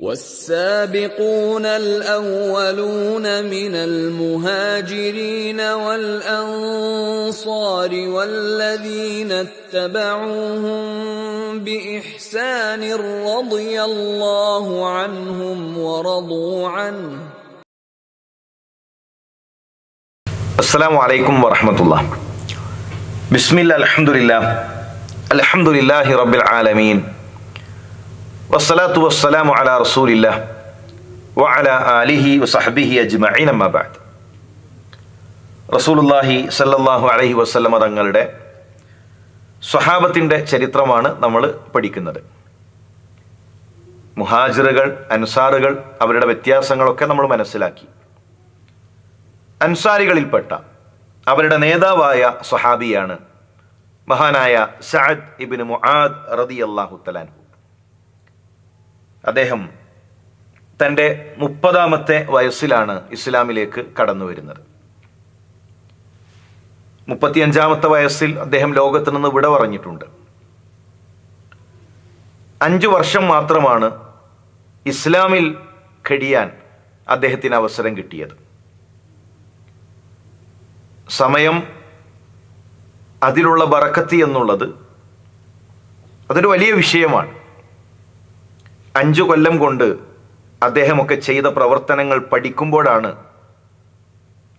والسابقون الأولون من المهاجرين والأنصار والذين اتبعوهم بإحسان رضي الله عنهم ورضوا عنه. السلام عليكم ورحمة الله. بسم الله الحمد لله. الحمد لله رب العالمين. വസ്സലാത്തു വസ്സലാമു അലാ റസൂലില്ല വഅല അല ആലിഹി വസഹബിഹി അജ്മഈൻ അമ്മാ ബഅദ് റസൂലുള്ളാഹി സല്ലല്ലാഹു അലൈഹി വസല്ലമ തങ്ങളുടെ സ്വഹാബത്തിന്റെ ചരിത്രമാണ് നമ്മൾ പഠിക്കുന്നത്. മുഹാജിറുകൾ അൻസാറുകൾ അവരുടെ വ്യത്യാസങ്ങളൊക്കെ നമ്മൾ മനസ്സിലാക്കി. അൻസാരികളിൽപ്പെട്ട അവരുടെ നേതാവായ സ്വഹാബിയാണ് മഹാനായ സഅദ് ഇബിൻ മുആദ് റതി അള്ളാഹു തലാൻഹു അദ്ദേഹം തന്റെ മുപ്പതാമത്തെ വയസ്സിലാണ് ഇസ്ലാമിലേക്ക് കടന്നു വരുന്നത്. മുപ്പത്തിയഞ്ചാമത്തെ വയസ്സിൽ അദ്ദേഹം ലോകത്ത് നിന്ന് വിട പറഞ്ഞിട്ടുണ്ട്. അഞ്ചു വർഷം മാത്രമാണ് ഇസ്ലാമിൽ കഴിയാൻ അദ്ദേഹത്തിന് അവസരം കിട്ടിയത്. സമയം അതിലുള്ള ബറക്കത്തി എന്നുള്ളത് അതൊരു വലിയ വിഷയമാണ്. അഞ്ചു കൊല്ലം കൊണ്ട് അദ്ദേഹമൊക്കെ ചെയ്ത പ്രവർത്തനങ്ങൾ പഠിക്കുമ്പോഴാണ്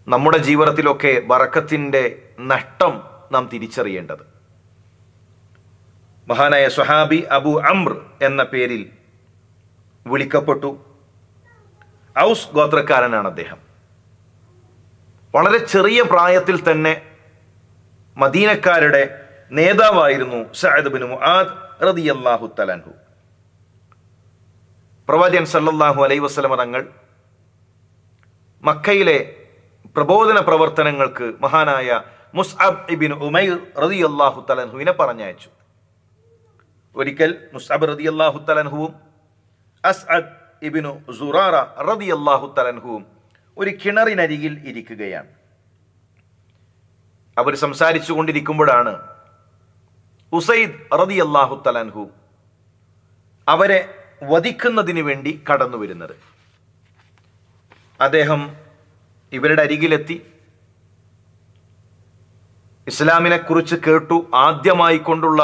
നമ്മുടെ ജീവിതത്തിലൊക്കെ വറക്കത്തിന്റെ നഷ്ടം നാം തിരിച്ചറിയേണ്ടത്. മഹാനായ സുഹാബി അബു അമ്ർ എന്ന പേരിൽ വിളിക്കപ്പെട്ടു. ഔസ് ഗോത്രക്കാരനാണ് അദ്ദേഹം. വളരെ ചെറിയ പ്രായത്തിൽ തന്നെ മദീനക്കാരുടെ നേതാവായിരുന്നു സഅദ് ബിൻ മുആദ് റളിയല്ലാഹു തലൻഹു പ്രവാചകൻ സല്ലല്ലാഹു അലൈ വസ്ലമ തങ്ങൾ മക്കയിലെ പ്രബോധന പ്രവർത്തനങ്ങൾക്ക് മഹാനായ മുസ്അബ് ഇബിൻ ഉമൈർ റതി അള്ളാഹു തലൻഹുവിനെ പറഞ്ഞയച്ചു. ഒരിക്കൽ മുസ്അബ് റതി അള്ളാഹു തലൻഹുവും അസ്അദ് ഇബിനു സുറാറ അള്ളാഹു തലൻഹുവും ഒരു കിണറിനരികിൽ ഇരിക്കുകയാണ്. അവർ സംസാരിച്ചു കൊണ്ടിരിക്കുമ്പോഴാണ് ഉസൈദ് റതി അള്ളാഹു തലൻഹു അവരെ വധിക്കുന്നതിന് വേണ്ടി കടന്നു വരുന്നത്. അദ്ദേഹം ഇവരുടെ അരികിലെത്തി. ഇസ്ലാമിനെ കുറിച്ച് കേട്ടു. ആദ്യമായി കൊണ്ടുള്ള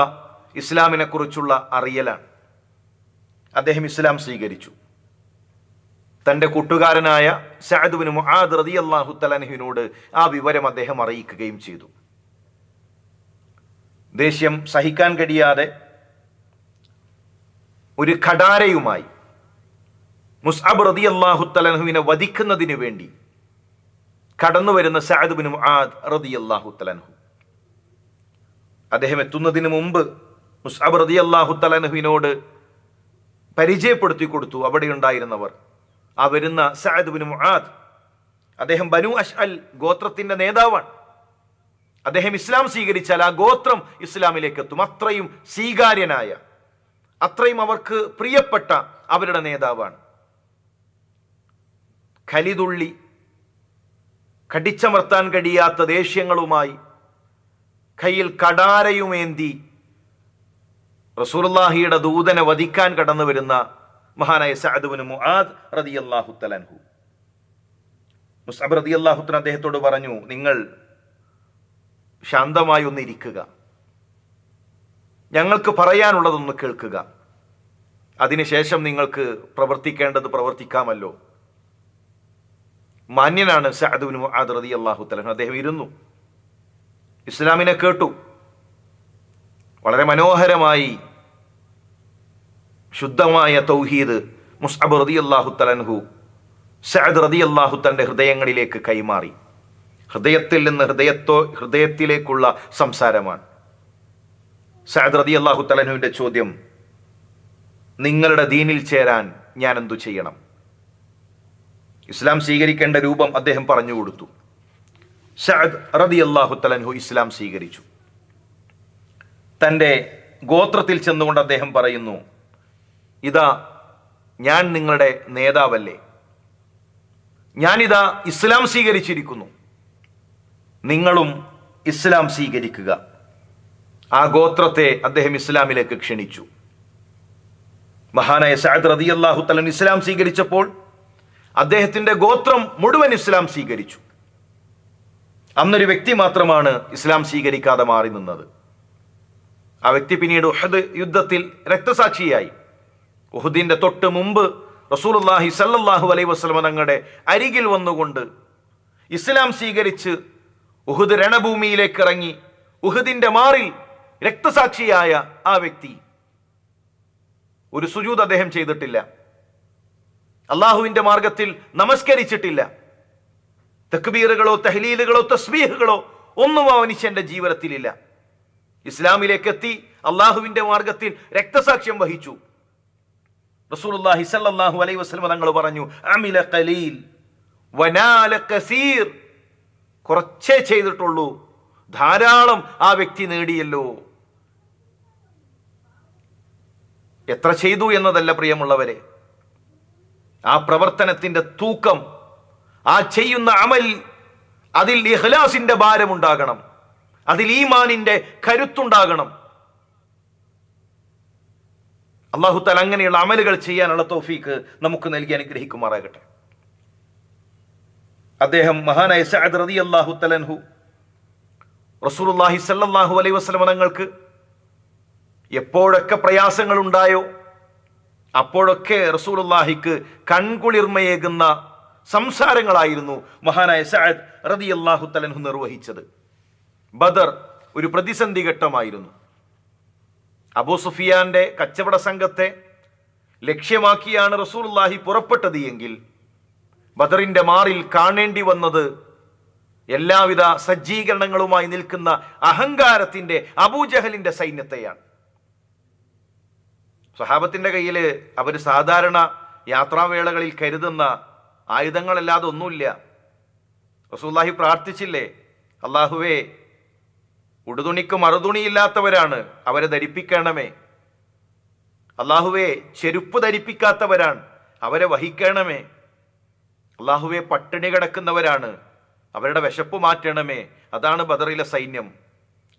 ഇസ്ലാമിനെ കുറിച്ചുള്ള അറിയലാണ്. അദ്ദേഹം ഇസ്ലാം സ്വീകരിച്ചു. തന്റെ കൂട്ടുകാരനായ സഅദുബിന് മുആദ് റതി അള്ളാഹു തലൻഹുവിനോട് ആ വിവരം അദ്ദേഹം അറിയിക്കുകയും ചെയ്തു. ദേഷ്യം സഹിക്കാൻ കഴിയാതെ ഒരു ഖടാരയുമായി മുസ്അബ് റതി അള്ളാഹു തലഹുവിനെ വധിക്കുന്നതിന് വേണ്ടി കടന്നു വരുന്ന സാദുബിനും മുആദ് റതി അള്ളാഹു തലഹു അദ്ദേഹം എത്തുന്നതിന് മുമ്പ് മുസ്അബ് റതി അള്ളാഹു തലഹുവിനോട് പരിചയപ്പെടുത്തി കൊടുത്തു. അവിടെ ഉണ്ടായിരുന്നവർ. ആ വരുന്ന സഅദ് ബിൻ മുആദ് അദ്ദേഹം ബനു അഷ് അൽ ഗോത്രത്തിന്റെ നേതാവാണ്. അദ്ദേഹം ഇസ്ലാം സ്വീകരിച്ചാൽ ആ ഗോത്രം ഇസ്ലാമിലേക്ക് എത്തും. അത്രയും സ്വീകാര്യനായ അത്രയും അവർക്ക് പ്രിയപ്പെട്ട അവരുടെ നേതാവാണ്. കലിതുള്ളി കടിച്ചമർത്താൻ കഴിയാത്ത ദേഷ്യങ്ങളുമായി കയ്യിൽ കടാരയുമേന്തി റസൂർലാഹിയുടെ ദൂതനെ വധിക്കാൻ കടന്നു വരുന്ന മഹാനായ സഅദുബിന് മുആദ് റളിയല്ലാഹു തലൻഹു മുസ്അബ് റതി അള്ളാഹുത്തൻ അദ്ദേഹത്തോട് പറഞ്ഞു നിങ്ങൾ ശാന്തമായി ഒന്ന് ഇരിക്കുക. ഞങ്ങൾക്ക് പറയാനുള്ളതൊന്ന് കേൾക്കുക. അതിനുശേഷം നിങ്ങൾക്ക് പ്രവർത്തിക്കേണ്ടത് പ്രവർത്തിക്കാമല്ലോ. മാന്യനാണ് സഅദുബിന് മുആദ് അള്ളാഹു തലൻഹു അദ്ദേഹം ഇരുന്നു. ഇസ്ലാമിനെ കേട്ടു. വളരെ മനോഹരമായി ശുദ്ധമായ തൗഹീദ് മുസ്അബ് റതി അള്ളാഹു തലൻഹു സഅദ് റതി അള്ളാഹു തന്റെ ഹൃദയങ്ങളിലേക്ക് കൈമാറി. ഹൃദയത്തിൽ നിന്ന് ഹൃദയത്തോ ഹൃദയത്തിലേക്കുള്ള സംസാരമാണ്. സഅദ് റതി അള്ളാഹു തലനുവിന്റെ ചോദ്യം നിങ്ങളുടെ ദീനിൽ ചേരാൻ ഞാൻ എന്തു ചെയ്യണം? ഇസ്ലാം സ്വീകരിക്കേണ്ട രൂപം അദ്ദേഹം പറഞ്ഞു കൊടുത്തു. സഅദ് റതി അള്ളാഹു തലൻഹു ഇസ്ലാം സ്വീകരിച്ചു. തന്റെ ഗോത്രത്തിൽ ചെന്നുകൊണ്ട് അദ്ദേഹം പറയുന്നു ഇതാ ഞാൻ നിങ്ങളുടെ നേതാവല്ലേ? ഞാനിതാ ഇസ്ലാം സ്വീകരിച്ചിരിക്കുന്നു. നിങ്ങളും ഇസ്ലാം സ്വീകരിക്കുക. ആ ഗോത്രത്തെ അദ്ദേഹം ഇസ്ലാമിലേക്ക് ക്ഷണിച്ചു. മഹാനായ സഅദ് അള്ളാഹു തലൻ ഇസ്ലാം സ്വീകരിച്ചപ്പോൾ അദ്ദേഹത്തിന്റെ ഗോത്രം മുഴുവൻ ഇസ്ലാം സ്വീകരിച്ചു. അന്നൊരു വ്യക്തി മാത്രമാണ് ഇസ്ലാം സ്വീകരിക്കാതെ മാറി നിന്നത്. ആ വ്യക്തി പിന്നീട് ഉഹദ് യുദ്ധത്തിൽ രക്തസാക്ഷിയായി. ഉഹുദിന്റെ തൊട്ട് മുമ്പ് റസൂലുള്ളാഹി സല്ലാഹു അലൈഹി വസല്ലമ തങ്ങളുടെ അരികിൽ വന്നുകൊണ്ട് ഇസ്ലാം സ്വീകരിച്ച് ഉഹുദ് രണഭൂമിയിലേക്ക് ഇറങ്ങി ഉഹുദിന്റെ മാറിൽ രക്തസാക്ഷിയായ ആ വ്യക്തി ഒരു സുജൂത് അദ്ദേഹം ചെയ്തിട്ടില്ല. അള്ളാഹുവിന്റെ മാർഗത്തിൽ നമസ്കരിച്ചിട്ടില്ല. തക്ബീറുകളോ തഹ്ലീലുകളോ തസ്ബീഹുകളോ ഒന്നും ആ മനുഷ്യന്റെ ജീവിതത്തിലില്ല. ഇസ്ലാമിലേക്ക് എത്തി അള്ളാഹുവിന്റെ മാർഗത്തിൽ രക്തസാക്ഷ്യം വഹിച്ചു. റസൂലുള്ളാഹി സല്ലല്ലാഹു അലൈഹി വസല്ലം തങ്ങൾ പറഞ്ഞു ഖലീൽ കസീർ. കുറച്ചേ ചെയ്തിട്ടുള്ളൂ. ധാരാളം ആ വ്യക്തി നേടിയല്ലോ. എത്ര ചെയ്തു എന്നതല്ല പ്രിയമുള്ളവരെ. ആ പ്രവർത്തനത്തിന്റെ തൂക്കം ആ ചെയ്യുന്ന അമൽ അതിൽ ഇഖ്ലാസിന്റെ ഭാരമുണ്ടാകണം. അതിൽ ഈമാനിന്റെ കരുത്തുണ്ടാകണം. അള്ളാഹു താല അങ്ങനെയുള്ള അമലുകൾ ചെയ്യാനുള്ള തോഫീക്ക് നമുക്ക് നൽകി അനുഗ്രഹിക്കുമാറാകട്ടെ. അദ്ദേഹം മഹാനായ സഅദ് റതി അള്ളാഹു റസൂലുള്ളാഹി സ്വല്ലല്ലാഹു അലൈഹി വസല്ലം തങ്ങൾക്ക് എപ്പോഴൊക്കെ പ്രയാസങ്ങൾ ഉണ്ടായോ അപ്പോഴൊക്കെ റസൂലുള്ളാഹിക്ക് കൺകുളിർമയേകുന്ന സംസാരങ്ങളായിരുന്നു മഹാനായ സഅദ് റതി അള്ളാഹു തലൻഹു നിർവഹിച്ചത്. ബദർ ഒരു പ്രതിസന്ധി ഘട്ടമായിരുന്നു. അബൂ സുഫിയാന്റെ കച്ചവട സംഘത്തെ ലക്ഷ്യമാക്കിയാണ് റസൂലുള്ളാഹി പുറപ്പെട്ടത് എങ്കിൽ ബദറിന്റെ മാറിൽ കാണേണ്ടി വന്നത് എല്ലാവിധ സജ്ജീകരണങ്ങളുമായി നിൽക്കുന്ന അഹങ്കാരത്തിന്റെ അബൂജഹലിന്റെ സൈന്യത്തെയാണ്. സ്വഹാബത്തിന്റെ കയ്യിൽ അവർ സാധാരണ യാത്രാവേളകളിൽ കരുതുന്ന ആയുധങ്ങളല്ലാതെ ഒന്നുമില്ല. റസൂല്ലാഹി പ്രാർത്ഥിച്ചില്ലേ? അള്ളാഹുവേ ഉടുതുണിക്ക് മറുതുണിയില്ലാത്തവരാണ് അവരെ ധരിപ്പിക്കണമേ. അള്ളാഹുവേ ചെരുപ്പ് ധരിപ്പിക്കാത്തവരാണ് അവരെ വഹിക്കണമേ. അള്ളാഹുവെ പട്ടിണി കിടക്കുന്നവരാണ് അവരുടെ വിശപ്പ് മാറ്റണമേ. അതാണ് ബദറിലെ സൈന്യം.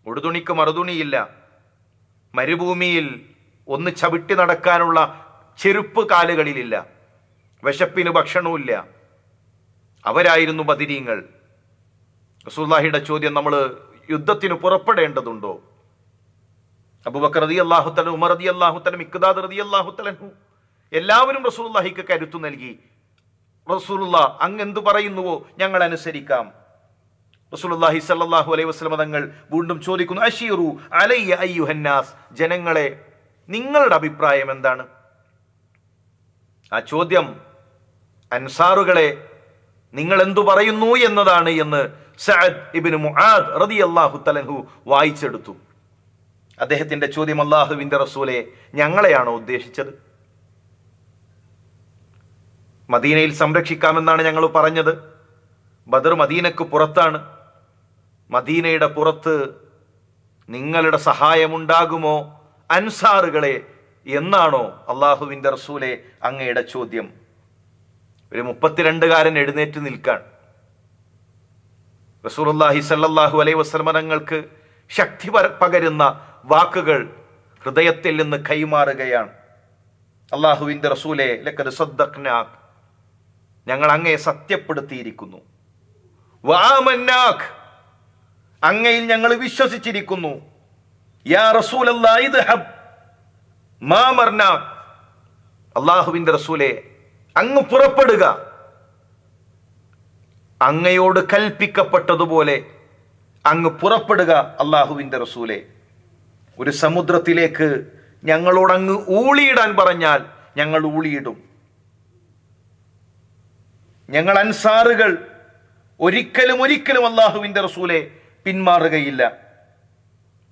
ഉടുതുണിക്ക് മറുതുണിയില്ല. മരുഭൂമിയിൽ ഒന്ന് ചവിട്ടി നടക്കാനുള്ള ചെരുപ്പ് കാലുകളിലില്ല. വിശപ്പിന് ഭക്ഷണവുമില്ല. അവരായിരുന്നു ബദിരീങ്ങൾ. റസൂല്ലാഹിയുടെ ചോദ്യം നമ്മൾ യുദ്ധത്തിന് പുറപ്പെടേണ്ടതുണ്ടോ? അബുബക്കർ റതി അള്ളാഹുത്തലൻ ഉമർ റതി അള്ളാഹുത്തലൻ ഇക്താദ് റതി അള്ളാഹുത്തലൻഹു എല്ലാവരും റസൂലുള്ളാഹിക്ക് കരുത്തു നൽകി. റസൂലുള്ള അങ്ങ് എന്തു പറയുന്നുവോ? ഞങ്ങൾ അനുസരിക്കാം. റസൂലുള്ളാഹി സല്ലല്ലാഹു അലൈഹി വസല്ലം തങ്ങൾ വീണ്ടും ചോദിക്കുന്നു അഷീറു അലയ്യ അയ്യുഹന്നാസ്? ജനങ്ങളെ നിങ്ങളുടെ അഭിപ്രായം എന്താണ്? ആ ചോദ്യം അൻസാറുകളെ നിങ്ങൾ എന്തു പറയുന്നു എന്നതാണ് എന്ന് സഅദ് ഇബ്നു മുആദ് റളിയല്ലാഹു തലഹു വായിച്ചെടുത്തു. അദ്ദേഹത്തിന്റെ ചോദ്യം അള്ളാഹുവിന്റെ റസൂലെ ഞങ്ങളെയാണോ ഉദ്ദേശിച്ചത്? മദീനയിൽ സംരക്ഷിക്കാമെന്നാണ് ഞങ്ങൾ പറഞ്ഞത്. ബദർ മദീനക്ക് പുറത്താണ്. മദീനയുടെ പുറത്ത് നിങ്ങളുടെ സഹായമുണ്ടാകുമോ? അൻസാറുകളെ എന്നാണോ അള്ളാഹുവിന്റെ റസൂലെ അങ്ങയുടെ ചോദ്യം? ഒരു മുപ്പത്തിരണ്ടുകാരൻ എഴുന്നേറ്റ് നിൽക്കാൻ. റസൂലുള്ളാഹി സല്ലാഹു അലൈഹി വസല്ലമ തങ്ങൾക്ക് ശക്തി പകരുന്ന വാക്കുകൾ ഹൃദയത്തിൽ നിന്ന് കൈമാറുകയാണ്. അള്ളാഹുവിന്റെ റസൂലെ ഞങ്ങൾ അങ്ങയെ സത്യപ്പെടുത്തിയിരിക്കുന്നു. വാമന്നാഖ് അങ്ങയിൽ ഞങ്ങൾ വിശ്വസിച്ചിരിക്കുന്നു. അള്ളാഹുവിന്റെ റസൂലെ അങ്ങ് പുറപ്പെടുക. അങ്ങയോട് കൽപ്പിക്കപ്പെട്ടതുപോലെ അങ്ങ് പുറപ്പെടുക അള്ളാഹുവിന്റെ റസൂലെ. ഒരു സമുദ്രത്തിലേക്ക് ഞങ്ങളോട് അങ്ങ് ഊളിയിടാൻ പറഞ്ഞാൽ ഞങ്ങൾ ഊളിയിടും. ഞങ്ങൾ അൻസാറുകൾ ഒരിക്കലും ഒരിക്കലും അള്ളാഹുവിന്റെ റസൂലെ പിന്മാറുകയില്ല.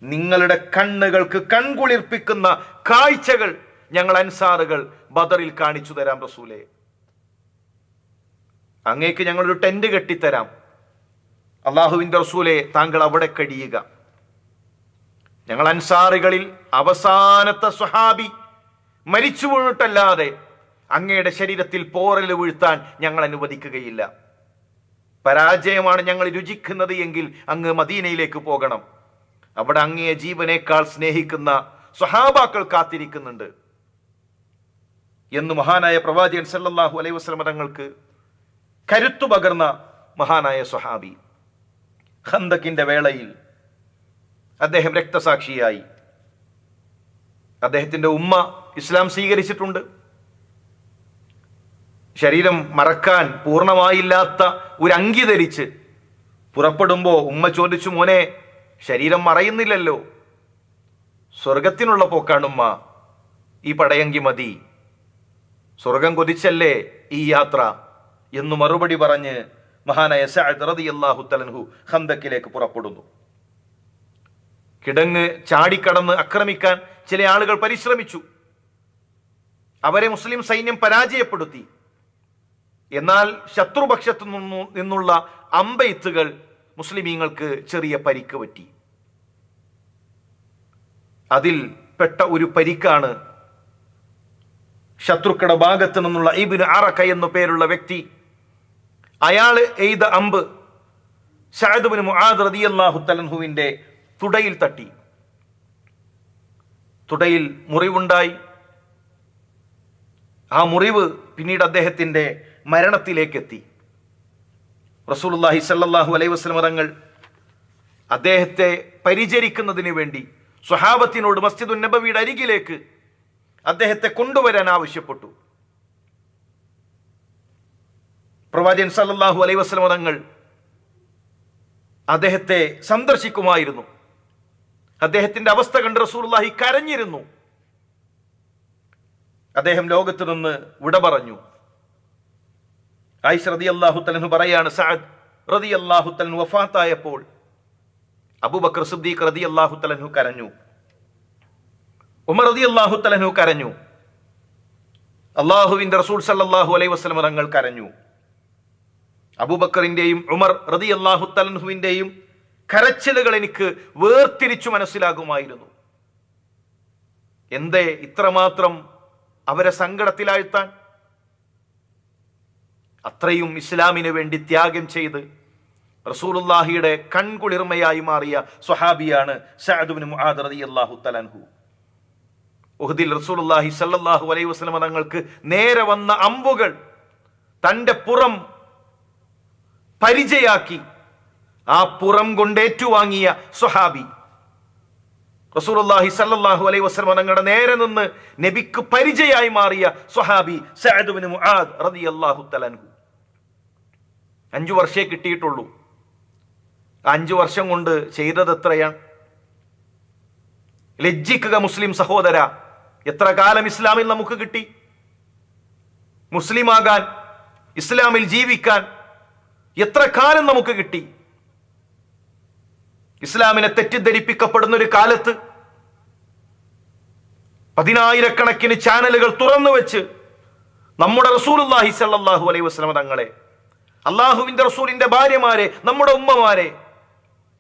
നിങ്ങളുടെ കണ്ണുകൾക്ക് കൺകുളിർപ്പിക്കുന്ന കാഴ്ചകൾ ഞങ്ങൾ അൻസാറുകൾ ബദറിൽ കാണിച്ചു തരാം റസൂലെ. അങ്ങേക്ക് ഞങ്ങളൊരു ടെന്റ് കെട്ടിത്തരാം. അള്ളാഹുവിന്റെ റസൂലെ താങ്കൾ അവിടെ കഴിയുക. ഞങ്ങൾ അൻസാറുകളിൽ അവസാനത്തെ സ്വഹാബി മരിച്ചു വീണിട്ടല്ലാതെ അങ്ങയുടെ ശരീരത്തിൽ പോറൽ വീഴ്ത്താൻ ഞങ്ങൾ അനുവദിക്കുകയില്ല. പരാജയമാണ് ഞങ്ങൾ രുചിക്കുന്നത് എങ്കിൽ അങ്ങ് മദീനയിലേക്ക് പോകണം. അവിടെ അങ്ങയെ ജീവനേക്കാൾ സ്നേഹിക്കുന്ന സ്വഹാബാക്കൾ കാത്തിരിക്കുന്നുണ്ട്. എന്ന് മഹാനായ പ്രവാചകൻ സല്ലാഹു അലൈഹി വസല്ലം തങ്ങൾക്ക് കരുത്തു പകർന്ന മഹാനായ സ്വഹാബി ഹന്തക്കിന്റെ വേളയിൽ അദ്ദേഹം രക്തസാക്ഷിയായി. അദ്ദേഹത്തിന്റെ ഉമ്മ ഇസ്ലാം സ്വീകരിച്ചിട്ടുണ്ട്. ശരീരം മറക്കാൻ പൂർണമായില്ലാത്ത ഒരു അങ്കി ധരിച്ച് പുറപ്പെടുമ്പോൾ ഉമ്മ ചോദിച്ചു മോനെ ശരീരം മറയുന്നില്ലല്ലോ. സ്വർഗത്തിനുള്ള പോക്കാണുമ്മ. ഈ പടയങ്കി മതി. സ്വർഗം കൊതിച്ചല്ലേ ഈ യാത്ര? എന്ന് മറുപടി പറഞ്ഞ് മഹാനായ സഅദ് റളിയല്ലാഹു തലൻഹു ഹന്തക്കിലേക്ക് പുറപ്പെടുന്നു. കിടങ്ങ് ചാടിക്കടന്ന് ആക്രമിക്കാൻ ചില ആളുകൾ പരിശ്രമിച്ചു. അവരെ മുസ്ലിം സൈന്യം പരാജയപ്പെടുത്തി. എന്നാൽ ശത്രുപക്ഷത്തു നിന്നു നിന്നുള്ള അമ്പെയ്ത്തുകൾ മുസ്ലിമീങ്ങൾക്ക് ചെറിയ പരിക്ക് പറ്റി. അതിൽ പെട്ട ഒരു പരിക്കാണ് ശത്രുക്കളുടെ ഭാഗത്ത് നിന്നുള്ള ഇബിന് അറക്ക എന്നു പേരുള്ള വ്യക്തി. അയാൾ എയ്ത അമ്പ് ഷാദുബിന് മുആദ് അള്ളാഹു തലൻഹുവിന്റെ തുടയിൽ തട്ടി. തുടയിൽ മുറിവുണ്ടായി. ആ മുറിവ് പിന്നീട് അദ്ദേഹത്തിന്റെ മരണത്തിലേക്ക് എത്തി റസൂലുള്ളാഹി അലൈ അലൈഹി വസല്ലം തങ്ങൾ അദ്ദേഹത്തെ പരിചരിക്കുന്നതിന് വേണ്ടി സ്വഹാബത്തിനോട് മസ്ജിദ് ഉന്നബവിയുടെ അരികിലേക്ക് അദ്ദേഹത്തെ കൊണ്ടുവരാൻ ആവശ്യപ്പെട്ടു. പ്രവാചകൻ സല്ലാഹു അലൈ വസല്ലം തങ്ങൾ അദ്ദേഹത്തെ സന്ദർശിക്കുമായിരുന്നു. അദ്ദേഹത്തിന്റെ അവസ്ഥ കണ്ട് റസൂലുള്ളാഹി കരഞ്ഞിരുന്നു. അദ്ദേഹം ലോകത്ത് നിന്ന് വിട പറഞ്ഞു. ആയിഷ റതി അള്ളാഹു തലഹു പറയാണ് സഅദ് റതി അള്ളാഹു തലൻ വഫാത്തായപ്പോൾ അബൂബക്കർ സിദ്ദീഖ് റതി അള്ളാഹു കരഞ്ഞു. ഉമർ റതി അള്ളാഹു കരഞ്ഞു. അള്ളാഹുവിന്റെ റസൂൽ സല്ലല്ലാഹു അലൈഹി വസല്ലം തങ്ങൾ കരഞ്ഞു. അബൂബക്കറിന്റെയും ഉമർ റതി അള്ളാഹു കരച്ചിലുകൾ എനിക്ക് വേർതിരിച്ചു മനസ്സിലാകുമായിരുന്നു. എന്തേ ഇത്രമാത്രം അവരെ സങ്കടത്തിലാഴ്ത്താൻ? അത്രയും ഇസ്ലാമിന് വേണ്ടി ത്യാഗം ചെയ്ത് റസൂലുള്ളാഹിയുടെ കൺകുളിർമയായി മാറിയ സ്വഹാബിയാണ് സഅദുബ്നു മുആദ് റളിയല്ലാഹു അലൈഹി വസല്ലം തങ്ങൾക്ക് നേരെ വന്ന അമ്പുകൾ തന്റെ പുറം പരിചയാക്കി ആ പുറം കൊണ്ടേറ്റുവാങ്ങിയ സ്വഹാബി. റസൂലുള്ളാഹി സല്ലല്ലാഹു അലൈഹി വസല്ലം തങ്ങളുടെ നേരെ നിന്ന് നബിക്ക് പരിചയായി മാറിയ സ്വഹാബി സഅദ് ഇബ്നു മുആദ് റളിയല്ലാഹു തലൻഹു അഞ്ചു വർഷേ കിട്ടിയിട്ടുള്ളൂ. അഞ്ചു വർഷം കൊണ്ട് ചെയ്തത് എത്രയാണ് ലജ്ജിക്കുക മുസ്ലിം സഹോദര. എത്ര കാലം ഇസ്ലാമിൽ നമുക്ക് കിട്ടി? മുസ്ലിമാകാൻ ഇസ്ലാമിൽ ജീവിക്കാൻ എത്ര കാലം നമുക്ക് കിട്ടി? ഇസ്ലാമിനെ തെറ്റിദ്ധരിപ്പിക്കപ്പെടുന്ന ഒരു കാലത്ത് പതിനായിരക്കണക്കിന് ചാനലുകൾ തുറന്നു വെച്ച് നമ്മുടെ റസൂലുള്ളാഹി സല്ലല്ലാഹു അലൈഹി വസല്ലം തങ്ങളെ അള്ളാഹുവിന്റെ റസൂലിന്റെ ഭാര്യമാരെ നമ്മുടെ ഉമ്മമാരെ.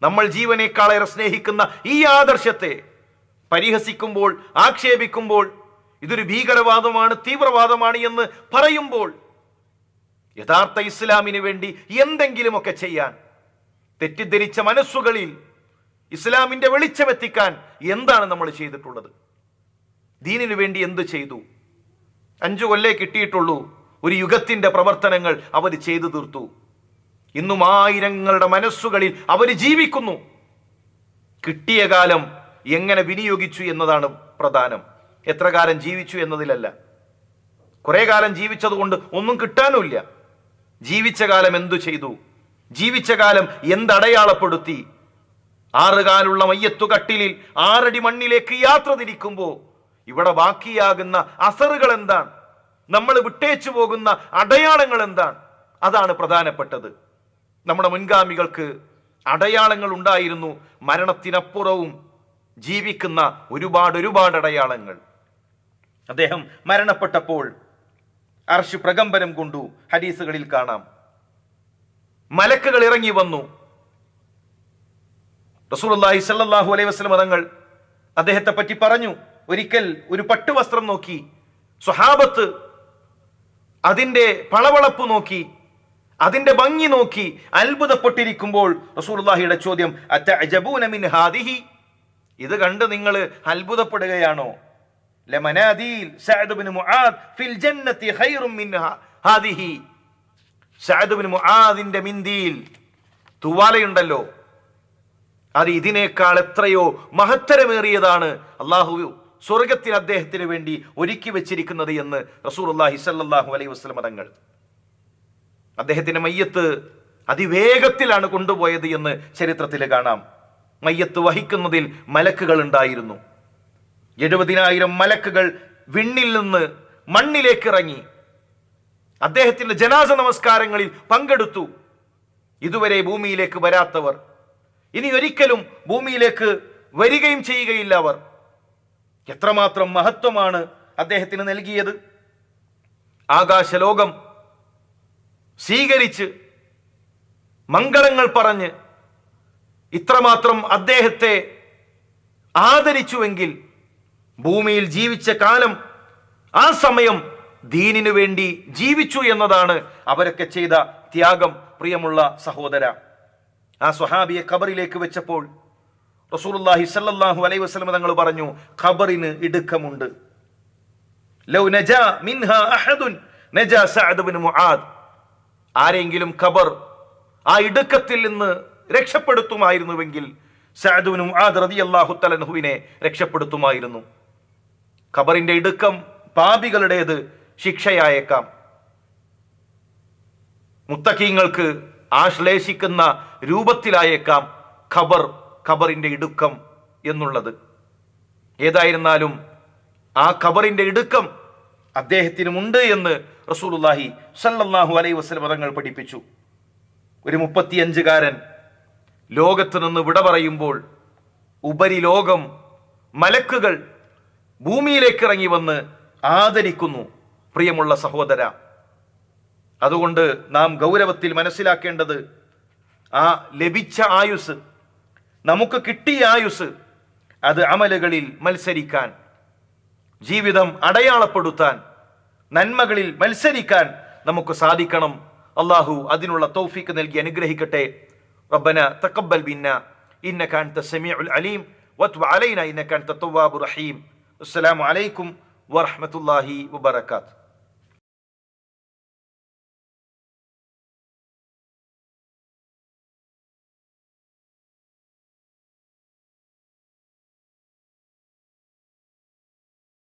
നമ്മൾ ജീവനേക്കാളേറെ സ്നേഹിക്കുന്ന ഈ ആദർശത്തെ പരിഹസിക്കുമ്പോൾ ആക്ഷേപിക്കുമ്പോൾ ഇതൊരു ഭീകരവാദമാണ് തീവ്രവാദമാണ് എന്ന് പറയുമ്പോൾ യഥാർത്ഥ ഇസ്ലാമിന് വേണ്ടി എന്തെങ്കിലുമൊക്കെ ചെയ്യാൻ തെറ്റിദ്ധരിച്ച മനസ്സുകളിൽ ഇസ്ലാമിന്റെ വെളിച്ചമെത്തിക്കാൻ എന്താണ് നമ്മൾ ചെയ്തിട്ടുള്ളത്? ദീനിനു വേണ്ടി എന്ത് ചെയ്തു? അഞ്ചു കൊല്ലേ കിട്ടിയിട്ടുള്ളൂ. ഒരു യുഗത്തിന്റെ പ്രവർത്തനങ്ങൾ അവർ ചെയ്തു തീർത്തു. ഇന്നും ആയിരങ്ങളുടെ മനസ്സുകളിൽ അവർ ജീവിക്കുന്നു. കിട്ടിയ കാലം എങ്ങനെ വിനിയോഗിച്ചു എന്നതാണ് പ്രധാനം. എത്ര കാലം ജീവിച്ചു എന്നതിലല്ല. കുറേ കാലം ജീവിച്ചതുകൊണ്ട് ഒന്നും കിട്ടാനുമില്ല. ജീവിച്ച കാലം എന്തു ചെയ്തു? ജീവിച്ച കാലം എന്തടയാളപ്പെടുത്തി? ആറുകാലുള്ള മയ്യത്തു കട്ടിലിൽ ആറടി മണ്ണിലേക്ക് യാത്ര തിരിക്കുമ്പോൾ ഇവിടെ ബാക്കിയാകുന്ന അസറുകൾ എന്താണ്? നമ്മൾ വിട്ടേച്ചു പോകുന്ന അടയാളങ്ങൾ എന്താണ്? അതാണ് പ്രധാനപ്പെട്ടത്. നമ്മുടെ മുൻഗാമികൾക്ക് അടയാളങ്ങൾ ഉണ്ടായിരുന്നു. മരണത്തിനപ്പുറവും ജീവിക്കുന്ന ഒരുപാട് ഒരുപാട് അടയാളങ്ങൾ. അദ്ദേഹം മരണപ്പെട്ടപ്പോൾ അർഷ് പ്രകമ്പനം കൊണ്ടു ഹദീസുകളിൽ കാണാം. മലക്കുകൾ ഇറങ്ങി വന്നു. റസൂലുള്ളാഹി സല്ലാഹു അലൈഹി വസ്ലം തങ്ങൾ അദ്ദേഹത്തെ പറ്റി പറഞ്ഞു. ഒരിക്കൽ ഒരു പട്ടുവസ്ത്രം നോക്കി. സ്വഹാബത്ത് അതിന്റെ പളവളപ്പ് നോക്കി അതിന്റെ ഭംഗി നോക്കി അത്ഭുതപ്പെട്ടിരിക്കുമ്പോൾ റസൂർലാഹിയുടെ ചോദ്യം മിൻ ഹാദിഹി? ഇത് കണ്ട് നിങ്ങൾ അത്ഭുതപ്പെടുകയാണോ? തൂവാലയുണ്ടല്ലോ. അത് ഇതിനേക്കാൾ എത്രയോ മഹത്തരമേറിയതാണ്. അള്ളാഹു സ്വർഗത്തിൽ അദ്ദേഹത്തിന് വേണ്ടി ഒരുക്കി വെച്ചിരിക്കുന്നത് എന്ന് റസൂലുള്ളാഹി സല്ലാഹു അലൈഹി വസല്ലം തങ്ങൾ. അദ്ദേഹത്തിന്റെ മയ്യത്ത് അതിവേഗത്തിലാണ് കൊണ്ടുപോയത് എന്ന് ചരിത്രത്തിൽ കാണാം. മയ്യത്ത് വഹിക്കുന്നതിൽ മലക്കുകൾ ഉണ്ടായിരുന്നു. എഴുപതിനായിരം മലക്കുകൾ വിണ്ണിൽ നിന്ന് മണ്ണിലേക്ക് ഇറങ്ങി. അദ്ദേഹത്തിന്റെ ജനാസ നമസ്കാരങ്ങളിൽ പങ്കെടുത്തു. ഇതുവരെ ഭൂമിയിലേക്ക് വരാത്തവർ. ഇനി ഒരിക്കലും ഭൂമിയിലേക്ക് വരികയും ചെയ്യുകയില്ല അവർ. എത്രമാത്രം മഹത്വമാണ് അദ്ദേഹത്തിന് നൽകിയത്? ആകാശലോകം സ്വീകരിച്ച് മംഗളങ്ങൾ പറഞ്ഞ് ഇത്രമാത്രം അദ്ദേഹത്തെ ആദരിച്ചുവെങ്കിൽ ഭൂമിയിൽ ജീവിച്ച കാലം ആ സമയം ദീനിനു വേണ്ടി ജീവിച്ചു എന്നതാണ് അവരൊക്കെ ചെയ്ത ത്യാഗം പ്രിയമുള്ള സഹോദര. ആ സ്വഹാബിയെ ഖബറിലേക്ക് വെച്ചപ്പോൾ റസൂലുള്ളാഹി സല്ലാഹു അലൈ വസല്ലം തങ്ങൾ പറഞ്ഞു ഖബറിന് ഇടുക്കമുണ്ട്. ആരെങ്കിലും ഖബർ ആ ഇടുക്കത്തിൽ നിന്ന് രക്ഷപ്പെടുത്തുമായിരുന്നുവെങ്കിൽ സഅദ് ബിൻ മുആദ് റളിയല്ലാഹു തആലഹുവിനെ രക്ഷപ്പെടുത്തുമായിരുന്നു. ഖബറിന്റെ ഇടുക്കം പാപികളുടേത് ശിക്ഷയായേക്കാം. മുത്തക്കീങ്ങൾക്ക് ആശ്ലേഷിക്കുന്ന രൂപത്തിലായേക്കാം ഖബർ. ഖബറിന്റെ ഇടുക്കം എന്നുള്ളത്. ഏതായിരുന്നാലും ആ ഖബറിന്റെ ഇടുക്കം അദ്ദേഹത്തിനുമുണ്ട് എന്ന് റസൂലുള്ളാഹി സല്ലാഹു അലൈ വസല്ലം പദങ്ങൾ പഠിപ്പിച്ചു. ഒരു മുപ്പത്തിയഞ്ചുകാരൻ ലോകത്ത് നിന്ന് വിട പറയുമ്പോൾ ഉപരിലോകം മലക്കുകൾ ഭൂമിയിലേക്ക് ഇറങ്ങി വന്ന് ആദരിക്കുന്നു പ്രിയമുള്ള സഹോദര. അതുകൊണ്ട് നാം ഗൗരവത്തിൽ മനസ്സിലാക്കേണ്ടത് ആ ലഭിച്ച ആയുസ് നമുക്ക് കിട്ടിയ ആയുസ് അത് അമലുകളിൽ മത്സരിക്കാൻ ജീവിതം അടയാളപ്പെടുത്താൻ നന്മകളിൽ മത്സരിക്കാൻ നമുക്ക് സാധിക്കണം. അള്ളാഹു അതിനുള്ള തൗഫീക്ക് നൽകി അനുഗ്രഹിക്കട്ടെ. റബ്ബന തഖബ്ബൽ ബിന്ന ഇന്നക അൻത സമീഉൽ അലീം. വത്വ അലൈന. ഇന്നക അൻത തവ്വാബുർ റഹീം. അസ്സലാമു അലൈക്കും വറഹ്മത്തുള്ളാഹി